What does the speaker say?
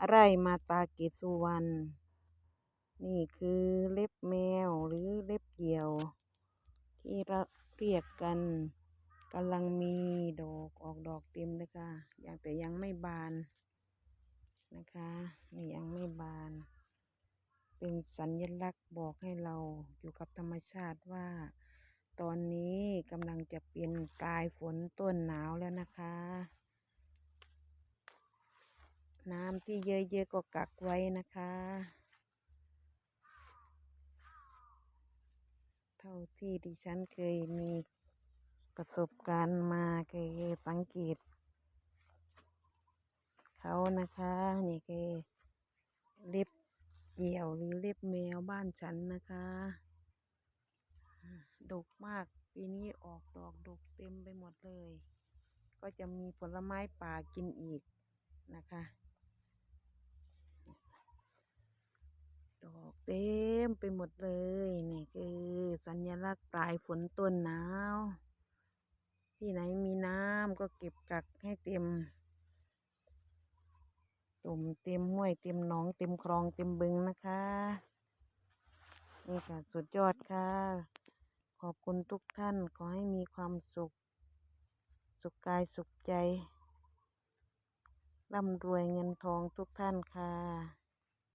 อะไรมาตาเกสุวรรณนี่คือเล็บแมวหรือเล็บเหี่ยว ที่เราเรียกกันกำลังมีดอกออกดอกเต็มเลยค่ะยังแต่ยังไม่บานนะคะนี่ยังไม่บาน เป็นสัญลักษณ์บอกให้เราอยู่กับธรรมชาติว่า ตอนนี้กำลังจะเป็นปลายฝนต้นหนาวแล้วนะคะ น้ำที่เยอะๆก็กักไว้นะคะ เท่าที่ดิฉันเคยมีประสบการณ์มาเคยสังเกต เขานะคะ นี่คือเล็บเหยี่ยวหรือเล็บแมวบ้านฉันนะคะอ่าดกมากปีนี้ออกดอกดกเต็มไปหมดเลย ก็จะมีผลไม้ป่ากินอีกนะคะ อกเต็มไปหมดเลย นี่คือ สัญลักษณ์ปลายฝนต้นหนาว ที่ไหนมีน้ำก็เก็บกักให้เต็มตุ่มเต็มห้วยเต็มหนองเต็มคลองเต็มบึงนะคะ นี่ค่ะสุดยอดค่ะ ขอบคุณทุกท่านขอให้มีความสุข สุขกายสุขใจร่ำรวยเงินทองทุกท่านค่ะ